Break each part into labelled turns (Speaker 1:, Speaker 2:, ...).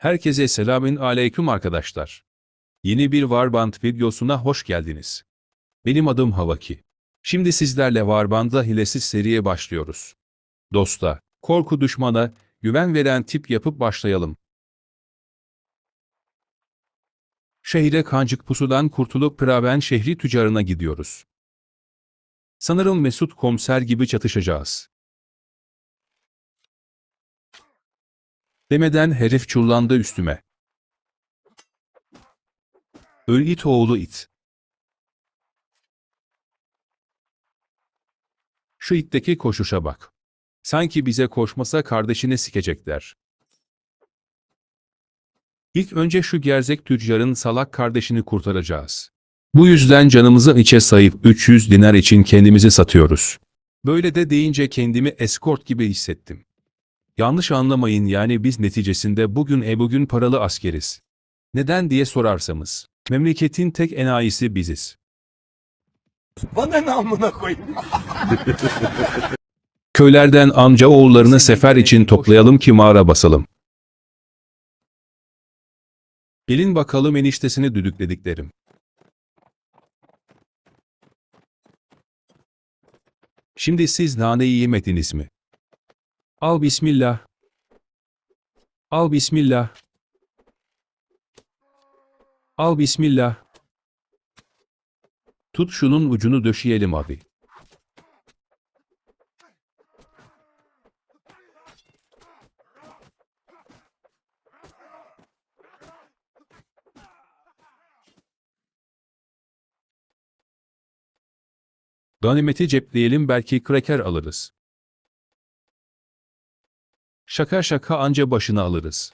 Speaker 1: Herkese selamün aleyküm arkadaşlar. Yeni bir Warband videosuna hoş geldiniz. Benim adım Havaki. Şimdi sizlerle Warband'da hilesiz seriye başlıyoruz. Dosta, korku düşmana, güven veren tip yapıp başlayalım. Şehre kancık pusudan kurtulup Praven şehri tüccarına gidiyoruz. Sanırım Mesut komiser gibi çatışacağız. Demeden herif çullandı üstüme. Öl it oğlu it. Şu itteki koşuşa bak. Sanki bize koşmasa kardeşini sikecekler. İlk önce şu gerzek tüccarın salak kardeşini kurtaracağız. Bu yüzden canımızı içe sayıp 300 dinar için kendimizi satıyoruz. Böyle de deyince kendimi eskort gibi hissettim. Yanlış anlamayın yani biz neticesinde bugün e bugün paralı askeriz. Neden diye sorarsanız, memleketin tek enayisi biziz.
Speaker 2: Bana ne amına koyayım?
Speaker 1: Köylerden amca oğullarını sefer için toplayalım ki mağara basalım. Gelin bakalım eniştesini düdüklediklerim. Şimdi siz naneyi yemediniz mi? Al bismillah. Al bismillah. Al bismillah. Tut şunun ucunu döşeyelim abi. Ganimeti cepleyelim belki kraker alırız. Şaka şaka anca başını alırız.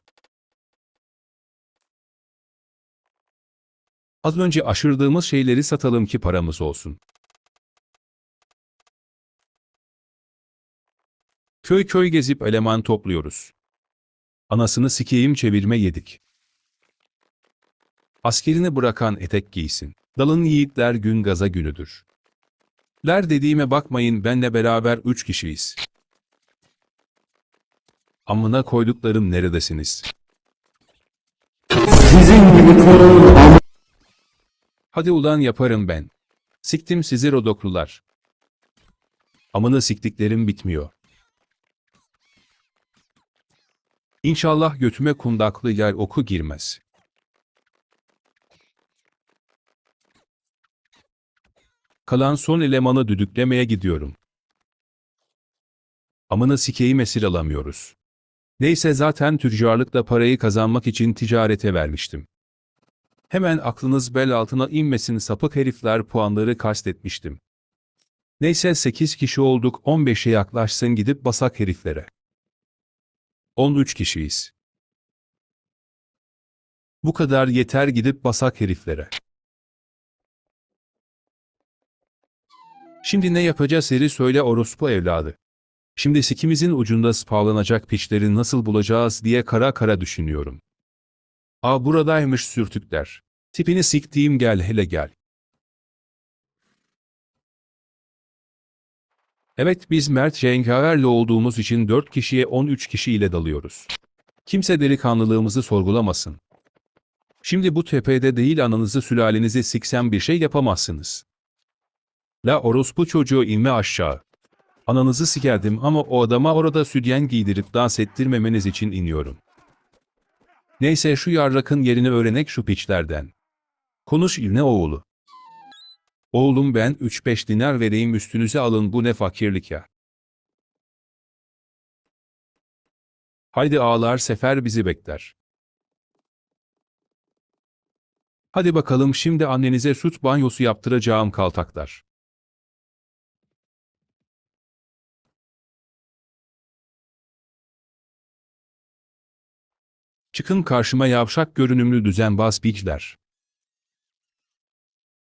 Speaker 1: Az önce aşırdığımız şeyleri satalım ki paramız olsun. Köy köy gezip eleman topluyoruz. Anasını sikeyim çevirme yedik. Askerini bırakan etek giysin. Dalın yiğitler gün gaza günüdür. Ler dediğime bakmayın benle beraber üç kişiyiz. Amına koyduklarım neredesiniz? Hadi ulan yaparım ben. Siktim sizi rodoklular. Amına siktiklerim bitmiyor. İnşallah götüme kundaklı yer oku girmez. Kalan son elemanı düdüklemeye gidiyorum. Amına sikeyim esir alamıyoruz. Neyse zaten tüccarlıkla parayı kazanmak için ticarete vermiştim. Hemen aklınız bel altına inmesin sapık herifler puanları kastetmiştim. Neyse 8 kişi olduk 15'e yaklaşsın gidip basak heriflere. 13 kişiyiz. Bu kadar yeter gidip basak heriflere. Şimdi ne yapacağız heri söyle orospu evladı. Şimdi sikimizin ucunda spavlanacak piçleri nasıl bulacağız diye kara kara düşünüyorum. Aa buradaymış sürtükler. Tipini siktiğim gel hele gel. Evet biz Mert Cengaver'le olduğumuz için 4 kişiye 13 kişiyle dalıyoruz. Kimse delikanlılığımızı sorgulamasın. Şimdi bu tepede değil ananızı sülalenizi siksem bir şey yapamazsınız. La orospu çocuğu inme aşağı. Ananızı sikerdim ama o adama orada sütyen giydirip dans ettirmemeniz için iniyorum. Neyse şu yarrakın yerini öğrenek şu piçlerden. Konuş ne oğlu. Oğlum ben 3-5 dinar vereyim üstünüze alın bu ne fakirlik ya. Haydi ağlar sefer bizi bekler. Hadi bakalım şimdi annenize süt banyosu yaptıracağım kaltaklar. Çıkın karşıma yavşak görünümlü düzenbaz piçler.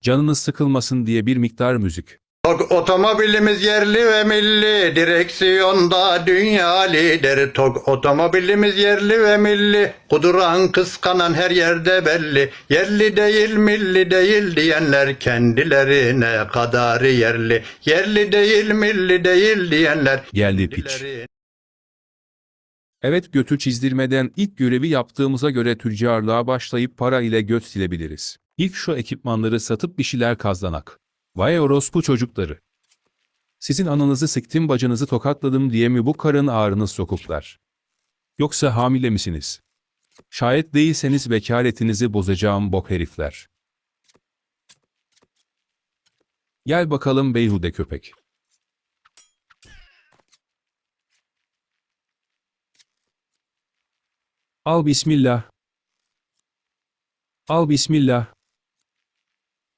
Speaker 1: Canınız sıkılmasın diye bir miktar müzik.
Speaker 3: Tok otomobilimiz yerli ve milli, direksiyonda dünya lider. Tok otomobilimiz yerli ve milli, kuduran kıskanan her yerde belli. Yerli değil milli değil diyenler kendilerine kadar yerli. Yerli değil milli değil diyenler
Speaker 1: Geldi piç. Evet götü çizdirmeden ilk görevi yaptığımıza göre tüccarlığa başlayıp para ile göt silebiliriz. İlk şu ekipmanları satıp bir şeyler kazlanak. Vay orospu çocukları. Sizin ananızı siktim bacınızı tokatladım diye mi bu karın ağrınız sokuklar? Yoksa hamile misiniz? Şayet değilseniz vekaletinizi bozacağım bok herifler. Gel bakalım beyhude köpek. Al bismillah. Al bismillah.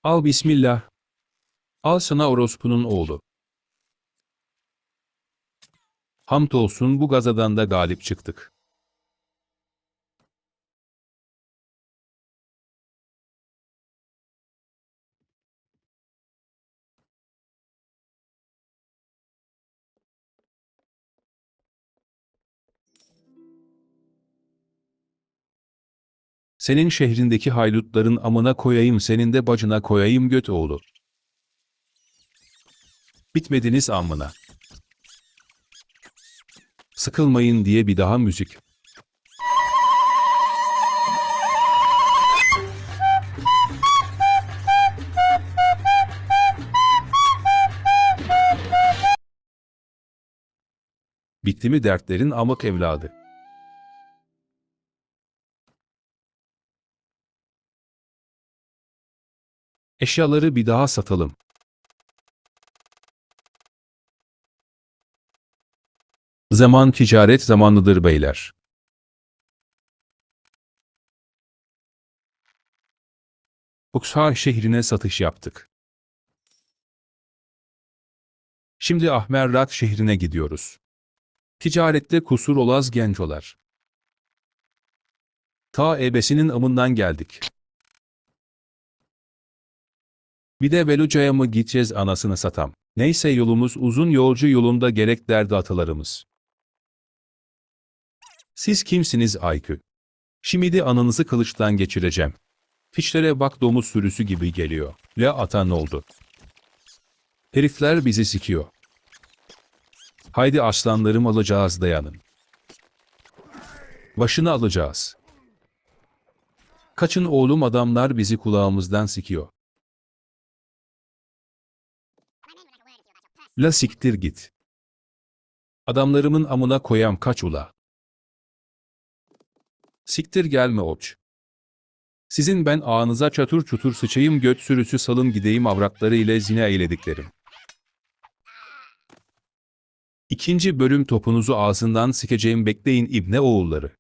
Speaker 1: Al bismillah. Al sana orospunun oğlu. Hamdolsun bu gazadan da galip çıktık. Senin şehrindeki haydutların amına koyayım senin de bacına koyayım göt oğlu. Bitmediniz amına. Sıkılmayın diye bir daha müzik. Bitti mi dertlerin amık evladı? Eşyaları bir daha satalım. Zaman ticaret zamanıdır beyler. Buxar şehrine satış yaptık. Şimdi Ahmerrat şehrine gidiyoruz. Ticarette kusur olaz gencolar. Ta ebesinin amından geldik. Bir de Beluca'ya mı gideceğiz anasını satam. Neyse yolumuz uzun yolcu yolunda gerek derdi atalarımız. Siz kimsiniz Aykü? Şimdi ananızı kılıçtan geçireceğim. Fişlere bak domuz sürüsü gibi geliyor. La atan oldu. Herifler bizi sikiyor. Haydi aslanlarım alacağız dayanın. Başını alacağız. Kaçın oğlum adamlar bizi kulağımızdan sikiyor. La siktir git. Adamlarımın amına koyam kaç ula. Siktir gelme oç. Sizin ben ağınıza çatır çutur sıçayım göt sürüsü salın gideyim avratları ile zina eylediklerim. İkinci bölüm topunuzu ağzından sikeceğim bekleyin ibne oğulları.